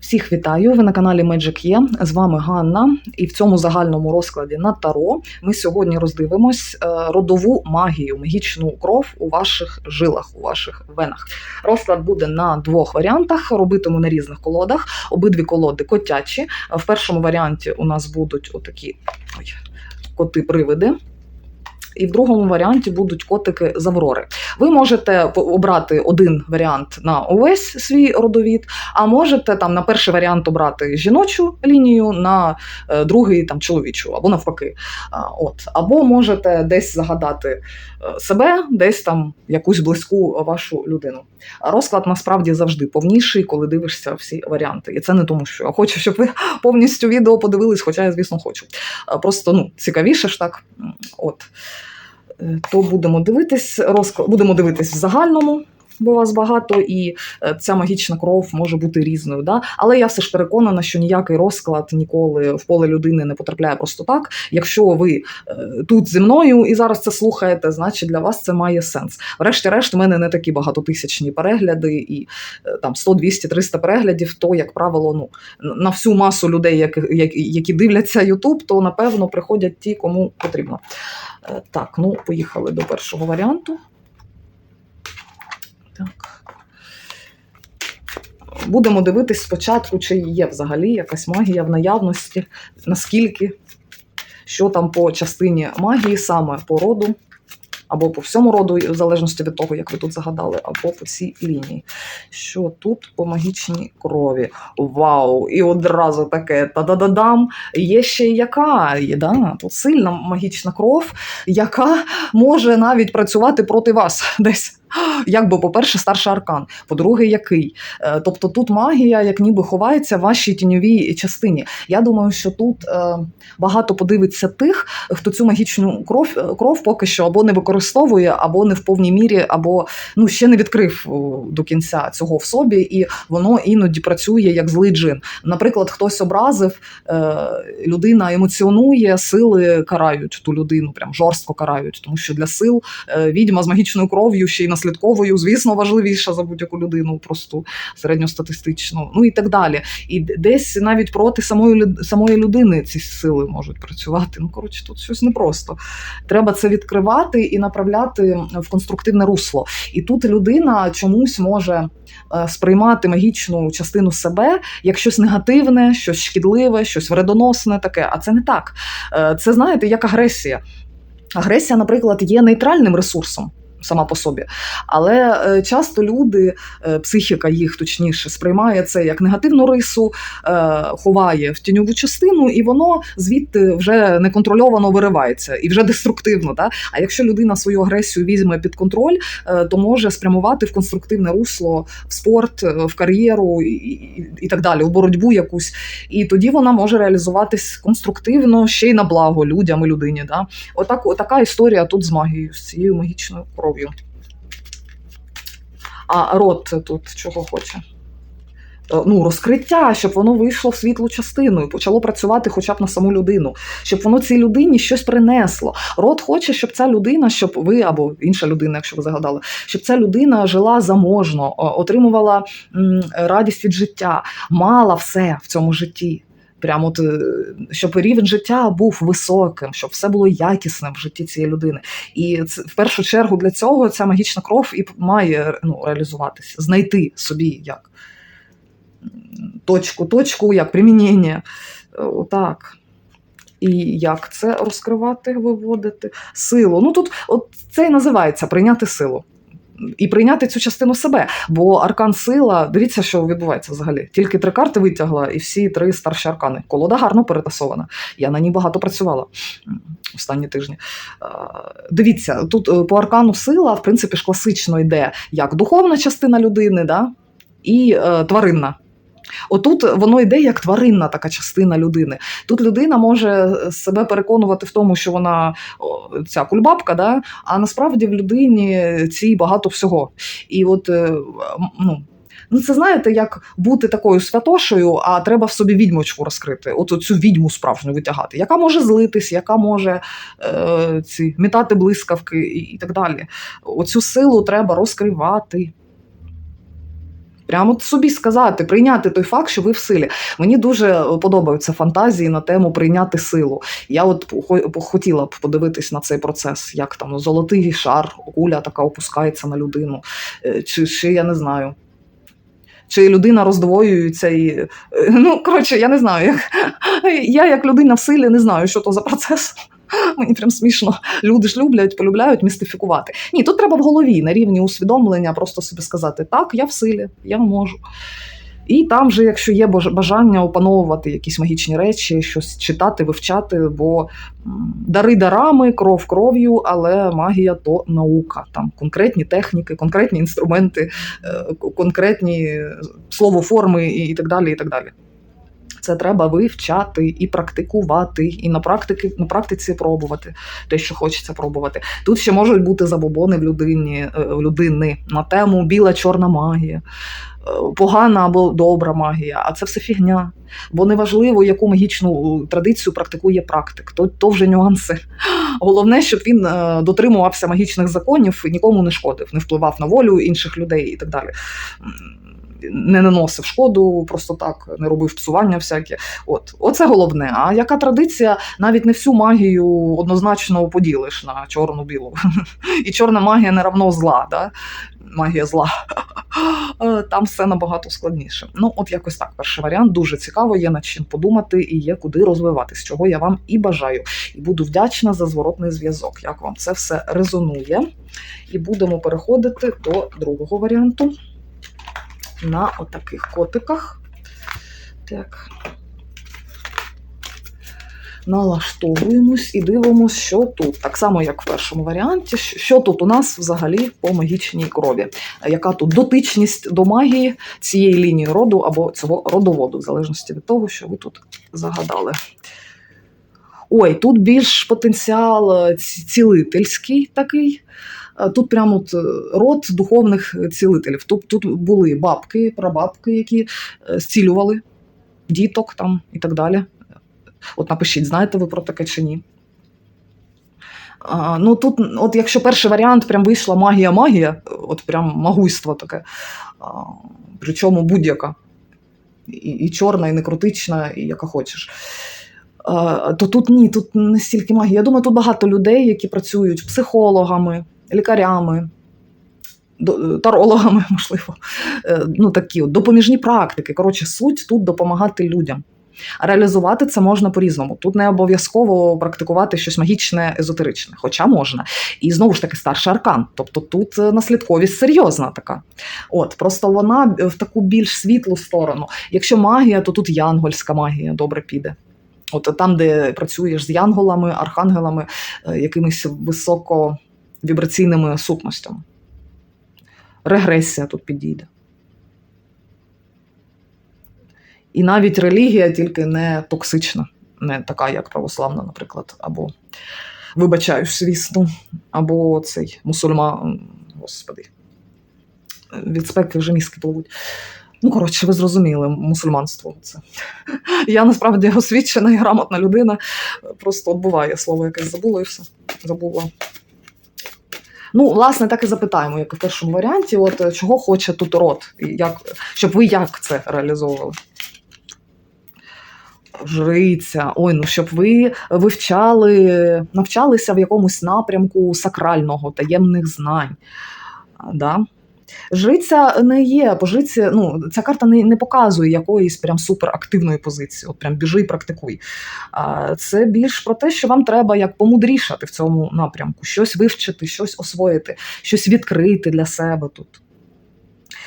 Всіх вітаю! Ви на каналі Magic Є. З вами Ганна. І в цьому загальному розкладі на Таро ми сьогодні роздивимось е, родову магію, магічну кров у ваших жилах, у ваших венах. Розклад буде на двох варіантах. Робитиму на різних колодах. Обидві колоди котячі. В першому варіанті у нас будуть отакі коти-привиди. І в другому варіанті будуть котики з Аврори. Ви можете обрати один варіант на увесь свій родовід, а можете там на перший варіант обрати жіночу лінію, на е, другий там чоловічу, або навпаки. От. Або можете десь загадати е, себе, десь там якусь близьку вашу людину. Розклад насправді завжди повніший, коли дивишся всі варіанти. І це не тому, що я хочу, щоб ви повністю відео подивились, хоча я, звісно, хочу. Просто ну, цікавіше ж так. От. Е, То будемо дивитись будемо дивитись в загальному, бо вас багато, і е, ця магічна кров може бути різною. Да? Але я все ж переконана, що ніякий розклад ніколи в поле людини не потрапляє просто так. Якщо ви е, тут зі мною і зараз це слухаєте, значить для вас це має сенс. Врешті-решт, у мене не такі багатотисячні перегляди, і е, там 100, 200, 300 переглядів, то, як правило, ну, на всю масу людей, які, які, дивляться YouTube, то напевно приходять ті, кому потрібно. Так, ну поїхали до першого варіанту. Так. Будемо дивитись спочатку, чи є взагалі якась магія в наявності, наскільки, що там по частині магії, саме по роду, або по всьому роду, в залежності від того, як ви тут загадали, або по всій лінії. Що тут по магічній крові? Вау! І одразу таке та-да-да-дам. Є ще й яка да? тут сильна магічна кров, яка може навіть працювати проти вас десь. Якби, по-перше, старший аркан, по-друге, який. Е, Тобто тут магія, як ніби ховається в вашій тіньовій частині. Я думаю, що тут е, багато подивиться тих, хто цю магічну кров, кров поки що або не використовує, або не в повній мірі, або ну ще не відкрив до кінця цього в собі, і воно іноді працює як злий джин. Наприклад, хтось образив, е, людина емоціонує, сили карають ту людину, прям жорстко карають, тому що для сил е, відьма з магічною кров'ю ще й наслідковою, звісно, важливіша за будь-яку людину, просто середньостатистичну, ну і так далі. І десь навіть проти самої самої людини ці сили можуть працювати. Ну коротше, тут щось непросто. Треба це відкривати і направляти в конструктивне русло. І тут людина чомусь може е, сприймати магічну частину себе як щось негативне, щось шкідливе, щось вредоносне таке. А це не так. Е, Це знаєте, як агресія. Агресія, наприклад, є нейтральним ресурсом. Сама по собі, але е, часто люди, е, психіка їх точніше, сприймає це як негативну рису, е, ховає в тіньову частину, і воно звідти вже неконтрольовано виривається і вже деструктивно. Да? А якщо людина свою агресію візьме під контроль, то може спрямувати в конструктивне русло, в спорт, в кар'єру і, і, і так далі, в боротьбу якусь. І тоді вона може реалізуватись конструктивно ще й на благо людям і людині. Да? Отак, отака історія тут з магією, з цією магічною кров'ю. А рот тут чого хоче? Е, Ну, розкриття, щоб воно вийшло в світлу частину і почало працювати хоча б на саму людину, щоб воно цій людині щось принесло. Рот хоче, щоб ця людина, щоб ви або інша людина, якщо ви загадали, щоб ця людина жила заможно, отримувала радість від життя, мала все в цьому житті. Прямо от, е, щоб рівень життя був високим, щоб все було якісним в житті цієї людини. І це, в першу чергу для цього ця магічна кров і має ну, реалізуватися, знайти собі як точку, точку, як примінення. Е, Отак. І як це розкривати, виводити? Силу. Ну тут от це і називається прийняти силу. І прийняти цю частину себе. Бо аркан сила, дивіться, що відбувається взагалі. Тільки три карти витягла, і всі три старші аркани. Колода гарно перетасована. Я на ній багато працювала останні тижні. Е, Дивіться, тут е, по аркану сила, в принципі, ж класично йде як духовна частина людини, да? і е, тваринна. Отут воно йде як тваринна така частина людини. Тут людина може себе переконувати в тому, що вона ця кульбабка, да? а насправді в людині цій багато всього. І от е, ну, Ну, це знаєте, як бути такою святошею, а треба в собі відьмочку розкрити, от цю відьму справжню витягати, яка може злитись, яка може е, ці мітати блискавки і, і так далі. Оцю силу треба розкривати. Прямо собі сказати, прийняти той факт, що ви в силі. Мені дуже подобаються фантазії на тему прийняти силу. Я от хотіла б подивитись на цей процес, як там золотий шар, куля така опускається на людину, Е, чи, чи я не знаю. Чи людина роздвоюється і. е, Ну, коротше, я не знаю. Як... Я, як людина в силі, не знаю, що то за процес. Мені прям смішно. Люди ж люблять, полюбляють містифікувати. Ні, тут треба в голові на рівні усвідомлення просто собі сказати: так, я в силі, я можу. І там вже, якщо є бажання опановувати якісь магічні речі, щось читати, вивчати, бо дари дарами, кров кров'ю, але магія то наука. Там конкретні техніки, конкретні інструменти, е, конкретні словоформи і і так далі. І так далі. Це треба вивчати і практикувати, і на практики на практиці пробувати те, що хочеться пробувати. Тут ще можуть бути забобони в людині е, в людини на тему біла чорна магія, е, погана або добра магія, а це все фігня. Бо неважливо, яку магічну традицію практикує практик, то, то вже нюанси. Головне, щоб він е, дотримувався магічних законів і нікому не шкодив, не впливав на волю інших людей і так далі. Не наносив шкоду просто так, не робив псування всяке. От, оце головне. А яка традиція? Навіть не всю магію однозначно поділиш на чорну-білу. І чорна магія не равно зла, да? магія зла. Е, Там все набагато складніше. Ну, от якось так. Перший варіант дуже цікаво, є над чим подумати і є куди розвиватись, чого я вам і бажаю. І буду вдячна за зворотний зв'язок, як вам це все резонує. І будемо переходити до другого варіанту на отаких котиках. Так. Налаштовуємось і дивимося, що тут. Так само, як в першому варіанті, що тут у нас взагалі по магічній крові. Яка тут дотичність до магії цієї лінії роду або цього родоводу, в залежності від того, що ви тут загадали. Ой, тут більш потенціал е, цілительський такий. Е, Тут прямо от е, род духовних цілителів. Тут, тут були бабки, прабабки, які е, зцілювали діток там і так далі. От напишіть, знаєте ви про таке чи ні? А, ну тут, от якщо перший варіант прям вийшла магія-магія, от прям магуйство таке, а, причому будь-яка. І, і чорна, і некротична, і яка хочеш. А, то тут ні, тут не стільки магії. Я думаю, тут багато людей, які працюють психологами, лікарями, тарологами, можливо. Е, Ну, такі от допоміжні практики. Коротше, суть тут допомагати людям. А реалізувати це можна по-різному. Тут не обов'язково практикувати щось магічне, езотеричне, хоча можна. І знову ж таки старший аркан. Тобто тут е, наслідковість серйозна така. От, просто вона в таку більш світлу сторону. Якщо магія, то тут янгольська магія добре піде. От там, де працюєш з янголами, архангелами, е, якимись високовібраційними сутностями. Регресія тут підійде. І навіть релігія тільки не токсична, не така, як православна, наприклад, або вибачаюсь, звісно, або цей мусульман, господи, від спеки вже мізки пливуть. Ну, коротше, ви зрозуміли, мусульманство це. Я насправді освічена і грамотна людина. Просто от буває слово якесь забула і все. Забула. Ну, власне, так і запитаємо, як в першому варіанті, от е, чого хоче тут рот, як, щоб ви як це реалізовували. Жриця, ой, ну щоб ви вивчали, навчалися в якомусь напрямку сакрального, таємних знань. Да? Жриця не є, бо жриці, ну, ця карта не, не показує якоїсь прям суперактивної позиції, от прям біжи і практикуй. А це більш про те, що вам треба як помудрішати в цьому напрямку, щось вивчити, щось освоїти, щось відкрити для себе тут.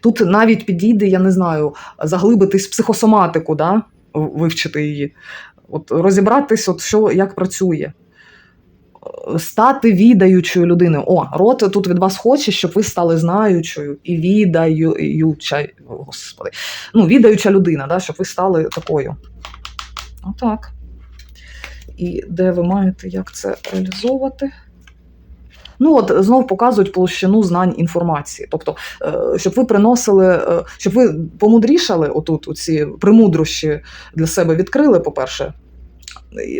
Тут навіть підійде, я не знаю, заглибитись в психосоматику, да? вивчити її, от розібратись, от що, як працює. Стати відаючою людиною. О, рот тут від вас хоче, щоб ви стали знаючою і відаюча, господи, ну, відаюча людина, да, щоб ви стали такою. Отак. І де ви маєте як це реалізовувати? Ну, от знов показують площину знань інформації. Тобто, е, щоб ви приносили, е, щоб ви помудрішали отут, оці примудрощі для себе відкрили, по-перше,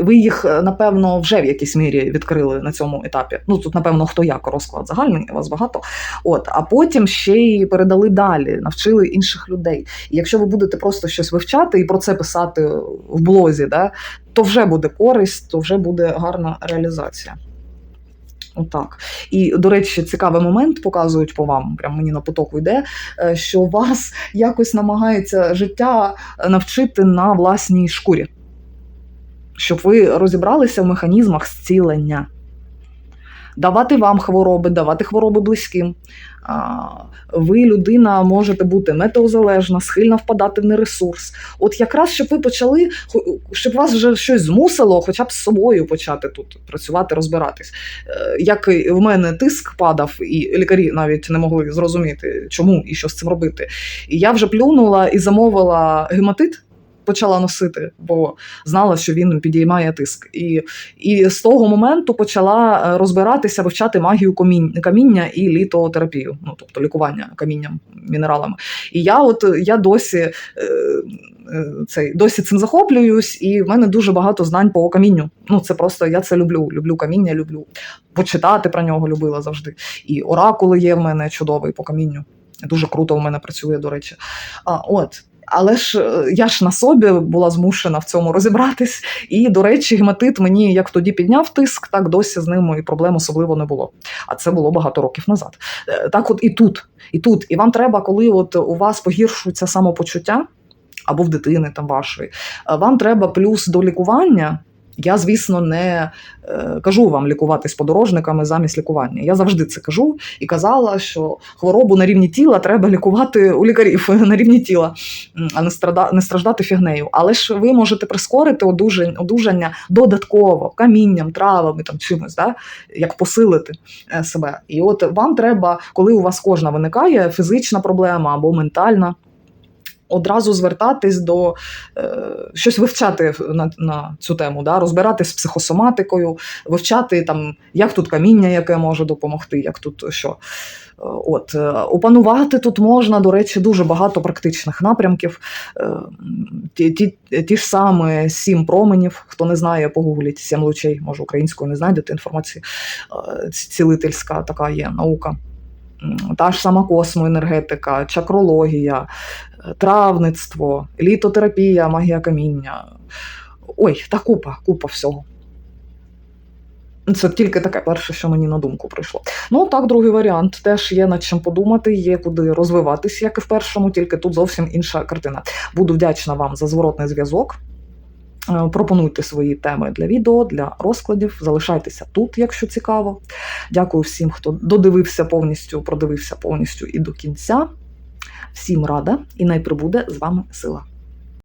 ви їх, е, напевно, вже в якійсь мірі відкрили на цьому етапі. Ну тут, напевно, хто як розклад загальний, вас багато. От, а потім ще й передали далі, навчили інших людей. І якщо ви будете просто щось вивчати і про це писати в блозі, да, то вже буде користь, то вже буде гарна реалізація. Отак. І, до речі, цікавий момент показують по вам, прям мені на потоку йде, е, що вас якось намагається життя навчити на власній шкурі, щоб ви розібралися в механізмах зцілення. Давати вам хвороби, давати хвороби близьким. Ви, людина, можете бути метеозалежна, схильна впадати в нересурс. От якраз щоб ви почали, щоб вас вже щось змусило, хоча б з собою почати тут працювати, розбиратись. Е, Як в мене тиск падав, і лікарі навіть не могли зрозуміти, чому і що з цим робити. І я вже плюнула і замовила гематит. Почала носити, бо знала, що він підіймає тиск. І, і з того моменту почала е, розбиратися, вивчати магію каміння і літотерапію, ну тобто лікування камінням, мінералами. І я от я досі, е, е, цей, досі цим захоплююсь, і в мене дуже багато знань по камінню. Ну це просто я це люблю. Люблю каміння, люблю почитати про нього любила завжди. І оракули є в мене чудовий по камінню. Дуже круто в мене працює, до речі. А, от. Але ж е, я ж на собі була змушена в цьому розібратись. І, до речі, гематит мені як тоді підняв тиск, так досі з ним і проблем особливо не було. А це було багато років назад. Е, Так, от і тут, і тут. І вам треба, коли от у вас погіршується самопочуття або в дитини там вашої, е, вам треба плюс до лікування. Я, звісно, не е, кажу вам лікуватись подорожниками замість лікування. Я завжди це кажу і казала, що хворобу на рівні тіла треба лікувати у лікарів на рівні тіла, а не, страда, не страждати фігнею. Але ж ви можете прискорити одужання, додатково камінням, травами, там чимось, да? як посилити е, себе. І от вам треба, коли у вас кожна виникає фізична проблема або ментальна. Одразу звертатись до е, щось вивчати на, на цю тему, да? розбиратись з психосоматикою, вивчати там, як тут каміння, яке може допомогти, як тут що. Е, От, е, опанувати тут можна, до речі, дуже багато практичних напрямків. Ті, ті, ті ж саме сім променів. Хто не знає, погугліть сім лучей, може українською не знайдете інформації. Цілительська така є наука. Та ж сама космоенергетика, чакрологія, е, травництво, літотерапія, магія каміння. Ой, та купа, купа всього. Це тільки таке перше, що мені на думку прийшло. Ну так, другий варіант теж є над чим подумати, є куди розвиватись, як і в першому, тільки тут зовсім інша картина. Буду вдячна вам за зворотний зв'язок. Е, Пропонуйте свої теми для відео, для розкладів. Залишайтеся тут, якщо цікаво. Дякую всім, хто додивився повністю, продивився повністю і до кінця. Всім рада і найприбуде з вами сила.